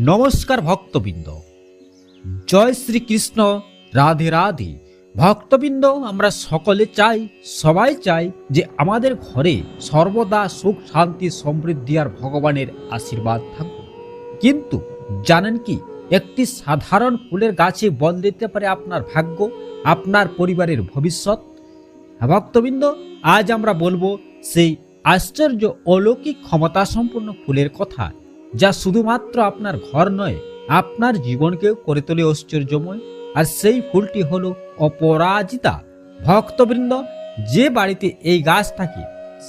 নমস্কার ভক্তবৃন্দ। জয় শ্রীকৃষ্ণ রাধে রাধে। ভক্তবৃন্দ আমরা সকলে চাই সবাই চাই যে আমাদের ঘরে সর্বদা সুখ শান্তি সমৃদ্ধি আর ভগবানের আশীর্বাদ থাকুক। কিন্তু জানেন কি একটি সাধারণ ফুলের গাছে বল দিতে পারে আপনার ভাগ্য আপনার পরিবারের ভবিষ্যৎ। হ্যাঁ, ভক্তবৃন্দ আজ আমরা বলব সেই আশ্চর্য অলৌকিক ক্ষমতা সম্পন্ন ফুলের কথা। যা শুধুমাত্র আপনার ঘর নয়, আপনার জীবনকেও করে তোলে ঐশ্বর্যময়। আর সেই ফুলটি হলো অপরাজিতা। ভক্তবৃন্দ, যে বাড়িতে এই গাছ থাকে,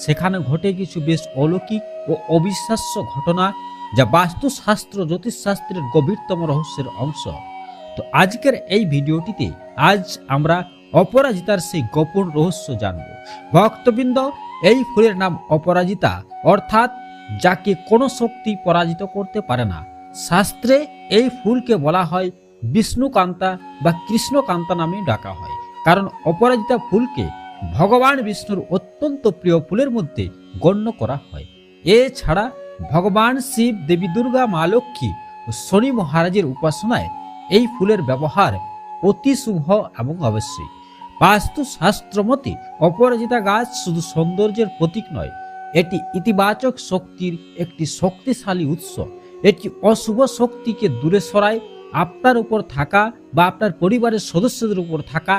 সেখানে ঘটে কিছু বেশ অলৌকিক ও অবিশ্বাস্য ঘটনা, যা বাস্তুশাস্ত্র, জ্যোতিষশাস্ত্রের গভীরতম রহস্যের অংশ। তো আজকের এই ভিডিওটিতে আজ আমরা অপরাজিতার সেই গোপন রহস্য জানব। ভক্তবৃন্দ, এই ফুলের নাম অপরাজিতা, অর্থাৎ যাকে কোনো শক্তি পরাজিত করতে পারে না। শাস্ত্রে এই ফুলকে বলা হয় বিষ্ণুকান্তা বা কৃষ্ণকান্তা নামে ডাকা হয়। কারণ অপরাজিতা ফুলকে ভগবান বিষ্ণুর অত্যন্ত প্রিয় ফুলের মধ্যে গণ্য করা হয়। এছাড়া ভগবান শিব, দেবী দুর্গা, মা লক্ষ্মী ও শনি মহারাজের উপাসনায় এই ফুলের ব্যবহার অতি শুভ এবং অবশ্যই। বাস্তুশাস্ত্র মতে অপরাজিতা গাছ শুধু সৌন্দর্যের প্রতীক নয় এটি ইতিবাচক শক্তির একটি শক্তিশালী উৎস। এটি অশুভ শক্তিকে দূরে সরায়, আপনার উপর থাকা বা আপনার পরিবারের সদস্যদের উপর থাকা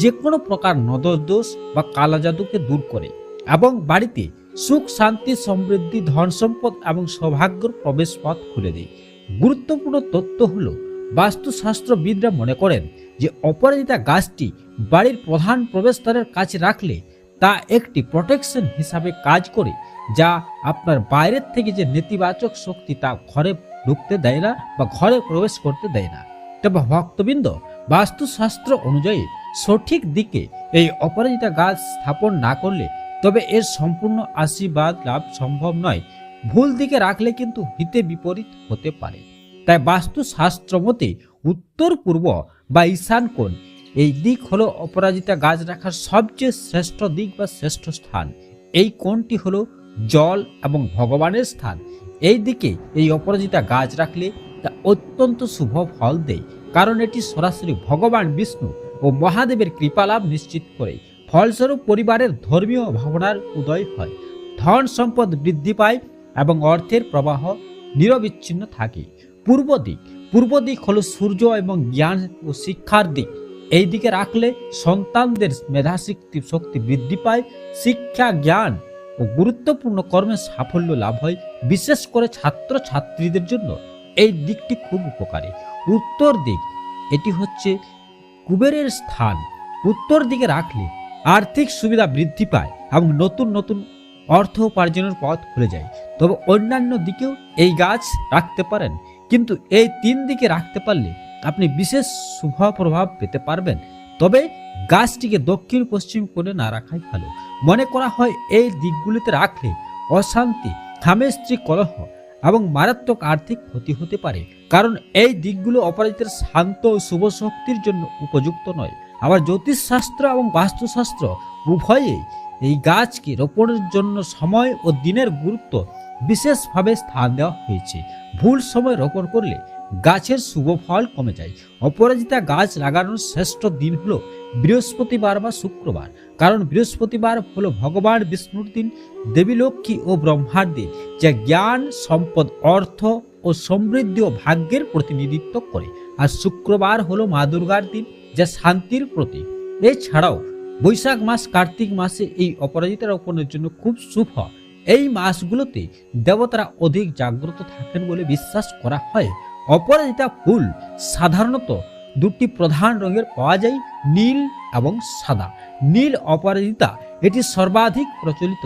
যে কোনো প্রকার নজর দোষ বা কালা জাদুকে দূর করে এবং বাড়িতে সুখ, শান্তি, সমৃদ্ধি, ধন সম্পদ এবং সৌভাগ্যর প্রবেশ পথ খুলে দেয়। গুরুত্বপূর্ণ তথ্য হলো বাস্তুশাস্ত্রবিদরা মনে করেন যে অপরাজিতা গাছটি বাড়ির প্রধান প্রবেশদ্বারের কাছে রাখলে তা একটি প্রোটেকশন হিসাবে কাজ করে, যা আপনার বাইরের থেকে যে নেতিবাচক শক্তি তা ঘরে ঢুকতে দেয় না বা ঘরে প্রবেশ করতে দেয় না। তবে ভক্তবৃন্দ, বাস্তুশাস্ত্র অনুযায়ী সঠিক দিকে এই অপরাজিতা গাছ স্থাপন না করলে তবে এর সম্পূর্ণ আশীর্বাদ লাভ সম্ভব নয়। ভুল দিকে রাখলে কিন্তু হিতে বিপরীত হতে পারে। তাই বাস্তুশাস্ত্র মতে উত্তর পূর্ব বা ঈশান কোণ এই দিক হলো অপরাজিতা গাছ রাখার সবচেয়ে শ্রেষ্ঠ দিক বা শ্রেষ্ঠ স্থান। এই কোণটি হলো জল এবং ভগবানের স্থান। এই দিকে এই অপরাজিতা গাছ রাখলে তা অত্যন্ত শুভ ফল দেয়, কারণ এটি সরাসরি ভগবান বিষ্ণু ও মহাদেবের কৃপালাভ নিশ্চিত করে। ফলস্বরূপ পরিবারের ধর্মীয় ভাবনার উদয় হয়, ধন সম্পদ বৃদ্ধি পায় এবং অর্থের প্রবাহ নিরবিচ্ছিন্ন থাকে। পূর্ব দিক পূর্ব দিক হলো সূর্য এবং জ্ঞান ও শিক্ষার দিক। এই দিকে রাখলে সন্তানদের মেধাশক্তি, শক্তি বৃদ্ধি পায়, শিক্ষা, জ্ঞান ও গুরুত্বপূর্ণ কর্মে সাফল্য লাভ হয়, বিশেষ করে ছাত্র ছাত্রীদের জন্য। এই দিকটি খুব উপকারী। উত্তর দিক, এটি হচ্ছে কুবেরের স্থান। উত্তর দিকে রাখলে আর্থিক সুবিধা বৃদ্ধি পায় এবং নতুন নতুন অর্থ উপার্জনের পথ খুলে যায়। তবে অন্যান্য দিকেও এই গাছ রাখতে পারেন। কিন্তু এই তিন দিকে রাখতে পারলে আপনি বিশেষ শুভ প্রভাব পেতে পারবেন। তবে গাছটিকে দক্ষিণ পশ্চিম কোণে না রাখাই ভালো। মনে করা হয় এই দিকগুলিতে রাখলে অশান্তি স্বামী কলহ এবং মারাত্মক আর্থিক ক্ষতি হতে পারে। কারণ এই দিকগুলো অপরাজিতের শান্ত ও শুভ শক্তির জন্য উপযুক্ত নয়। আবার জ্যোতিষশাস্ত্র এবং বাস্তুশাস্ত্র উভয়েই এই গাছকে রোপণের জন্য সময় ও দিনের গুরুত্ব বিশেষভাবে স্থান দেওয়া হয়েছে। ভুল সময় রোপণ করলে গাছের শুভ ফল কমে যায়। অপরাজিতা গাছ লাগানোর শ্রেষ্ঠ দিন হলো বৃহস্পতিবার বা শুক্রবার। কারণ বৃহস্পতিবার হলো ভগবান বিষ্ণুর দিন, দেবী লক্ষ্মী ও ব্রহ্মার দিন, যা জ্ঞান, সম্পদ, অর্থ ও সমৃদ্ধি ও ভাগ্যের প্রতিনিধিত্ব করে। আর শুক্রবার হলো মা দুর্গার দিন, যা শান্তির প্রতীক। এছাড়াও বৈশাখ মাস কার্তিক মাসে এই অপরাজিতা রোপণের জন্য খুব শুভ। এই মাসগুলোতে দেবতারা অধিক জাগ্রত থাকেন বলে বিশ্বাস করা হয়। অপরাজিতা ফুল, সাধারণত দুটি প্রধান রঙের পাওয়া যায়, নীল এবং সাদা। নীল অপরাজিতা, এটি সর্বাধিক প্রচলিত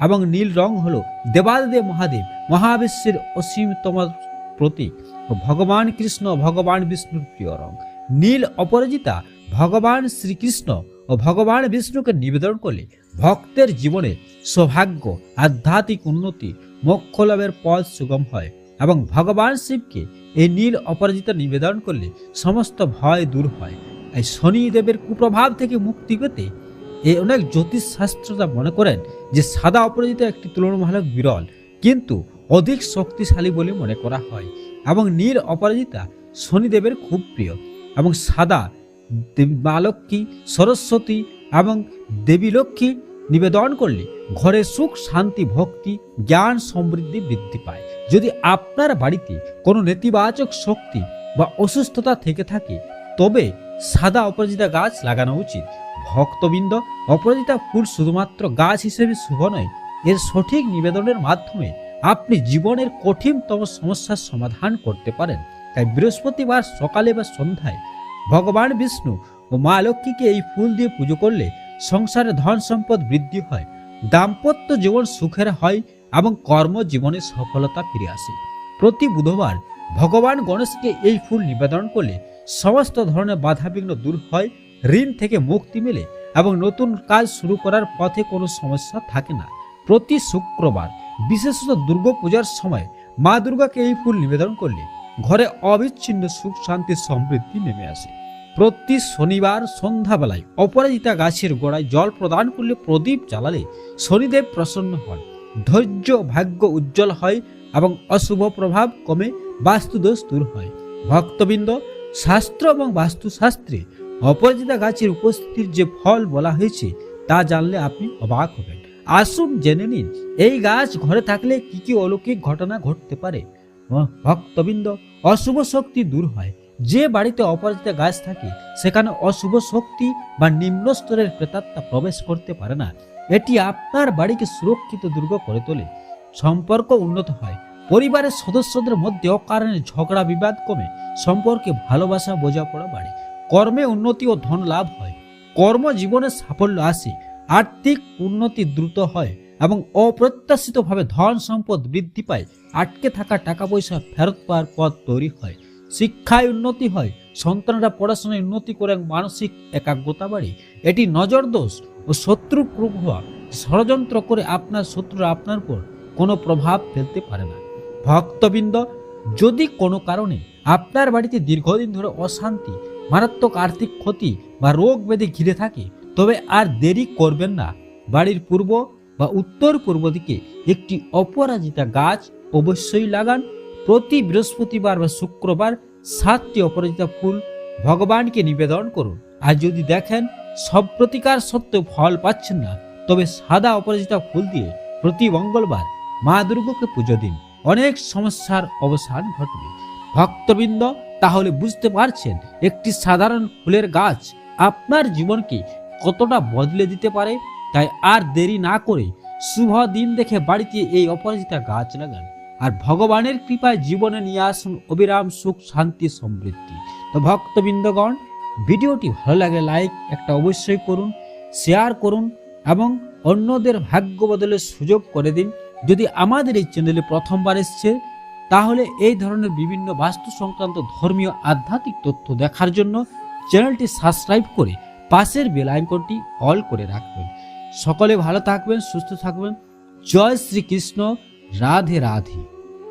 এবং নীল রং হলো দেবাদেব মহাদেব, মহাবিশ্বের অসীমতম প্রতীক, ভগবান কৃষ্ণ, ভগবান বিষ্ণুর প্রিয় রং। নীল অপরাজিতা, ভগবান শ্রীকৃষ্ণ ও ভগবান বিষ্ণুকে নিবেদন করলে ভক্তের জীবনে সৌভাগ্য, আধ্যাত্মিক উন্নতি মোক্ষ লাভের পথ সুগম হয়। এবং ভগবান শিবকে এই নীল অপরাজিতা নিবেদন করলে সমস্ত ভয় দূর হয়। এই শনিদেবের কুপ্রভাব থেকে মুক্তি পেতে এই অনেক জ্যোতিষ শাস্ত্রতা মনে করেন যে সাদা অপরাজিতা একটি তুলনামূলক বিরল, কিন্তু অধিক শক্তিশালী বলে মনে করা হয় এবং নীল অপরাজিতা শনিদেবের খুব প্রিয় এবং সাদা মা লক্ষ্মী, সরস্বতী এবং দেবী লক্ষ্মী নিবেদন করলে ঘরে সুখ, শান্তি, ভক্তি, জ্ঞান সমৃদ্ধি বৃদ্ধি পায়। যদি আপনার বাড়িতে কোনো নেতিবাচক শক্তি বা অসুস্থতা থেকে থাকে, তবে সাদা অপরাজিতা গাছ লাগানো উচিত। ভক্তবৃন্দ, অপরাজিতা ফুল শুধুমাত্র গাছ হিসেবে শুভ নয়, এর সঠিক নিবেদনের মাধ্যমে আপনি জীবনের কঠিনতম সমস্যার সমাধান করতে পারেন। তাই বৃহস্পতিবার সকালে বা সন্ধ্যায় ভগবান বিষ্ণু ও মা লক্ষ্মীকে এই ফুল দিয়ে পুজো করলে সংসারে ধন সম্পদ বৃদ্ধি হয়, দাম্পত্য জীবন সুখের হয় এবং কর্মজীবনে সফলতা ফিরে আসে। প্রতি বুধবার ভগবান গণেশকে এই ফুল নিবেদন করলে সমস্ত ধরনের বাধাবিঘ্ন দূর হয়, ঋণ থেকে মুক্তি মেলে এবং নতুন কাজ শুরু করার পথে কোনো সমস্যা থাকে না। প্রতি শুক্রবার, বিশেষত দুর্গাপূজার সময়, মা দুর্গাকে এই ফুল নিবেদন করলে ঘরে অবিচ্ছিন্ন সুখ, শান্তি, সমৃদ্ধি নেমে আসে। প্রতি শনিবার সন্ধ্যাবেলায় অপরাজিতা গাছের গোড়ায় জল প্রদান করলে প্রদীপ জ্বালালে শনিদেব প্রসন্ন হন। ধৈর্য, ভাগ্য উজ্জ্বল হয় এবং অশুভ প্রভাব কমে, বাস্তুদোষ দূর হয়। ভক্তবৃন্দ, শাস্ত্র এবং বাস্তুশাস্ত্রে অপরাজিতা গাছের উপস্থিতির যে ফল বলা হয়েছে, তা জানলে আপনি অবাক হবেন। আসুন জেনে নিন, এই গাছ ঘরে থাকলে কি কি অলৌকিক ঘটনা ঘটতে পারে? ভক্তবৃন্দ, অশুভ শক্তি দূর হয়। যে বাড়িতে অপরাজিতা গাছ থাকে, সেখানে অশুভ শক্তি বা নিম্ন স্তরের প্রেতাত্মা প্রবেশ করতে পারে না। এটি আপনার বাড়িকে সুরক্ষিত দুর্গ করে তোলে। সম্পর্ক উন্নত হয়। পরিবারের সদস্যদের মধ্যে অকারণে ঝগড়া বিবাদ কমে। সম্পর্কে ভালোবাসা বোঝাপড়া বাড়ে। কর্মে উন্নতি ও ধন লাভ হয়। কর্মজীবনে সাফল্য আসে। আর্থিক উন্নতি দ্রুত হয় এবং অপ্রত্যাশিতভাবে ধন সম্পদ বৃদ্ধি পায়। আটকে থাকা টাকা পয়সা ফেরত পাওয়ার পথ তৈরি হয়। শিক্ষায় উন্নতি হয়, সন্তানরা পড়াশোনায় উন্নতি করে মানসিক একাগ্রতা বাড়ে। এটি নজর দোষ ও শত্রু প্রভাব ষড়যন্ত্র করে আপনার শত্রুরা আপনার উপর কোনো প্রভাব ফেলতে পারে না। ভক্তবৃন্দ, যদি কোনো কারণে আপনার বাড়িতে দীর্ঘদিন ধরে অশান্তি, মারাত্মক আর্থিক ক্ষতি বা রোগ ব্যাধি ঘিরে থাকে, তবে আর দেরি করবেন না। বাড়ির পূর্ব বা উত্তর পূর্ব দিকে একটি অপরাজিতা গাছ অবশ্যই লাগান। প্রতি বৃহস্পতিবার বা শুক্রবার সাতটি অপরাজিতা ফুল ভগবানকে নিবেদন করুন। আর যদি দেখেন সব প্রতিকার সত্ত্বেও ফল পাচ্ছেন না, তবে সাদা অপরাজিতা ফুল দিয়ে প্রতি মঙ্গলবার মা দুর্গাকে পুজো দিন। অনেক সমস্যার অবসান ঘটবে। ভক্তবৃন্দ, তাহলে বুঝতে পারছেন একটি সাধারণ ফুলের গাছ আপনার জীবনকে কতটা বদলে দিতে পারে? তাই আর দেরি না করে শুভ দিন দেখে বাড়িতে এই অপরাজিতা গাছ লাগান। আর ভগবানের কৃপায় জীবনে নিয়ে আসুন অবিরাম সুখ, শান্তি, সমৃদ্ধি। তো ভক্তবৃন্দগণ, ভিডিওটি ভালো লাগে লাইক একটা অবশ্যই করুন শেয়ার করুন এবং অন্যদের ভাগ্য বদলের সুযোগ করে দিন। যদি আমাদের এই চ্যানেলে প্রথমবার এসছে, তাহলে এই ধরনের বিভিন্ন বাস্তু সংক্রান্ত ধর্মীয় আধ্যাত্মিক তথ্য দেখার জন্য চ্যানেলটি সাবস্ক্রাইব করে পাশের বেল আইকনটি অল করে রাখবেন। সকলে ভালো থাকবেন, সুস্থ থাকবেন। জয় শ্রীকৃষ্ণ, রাধে রাধে।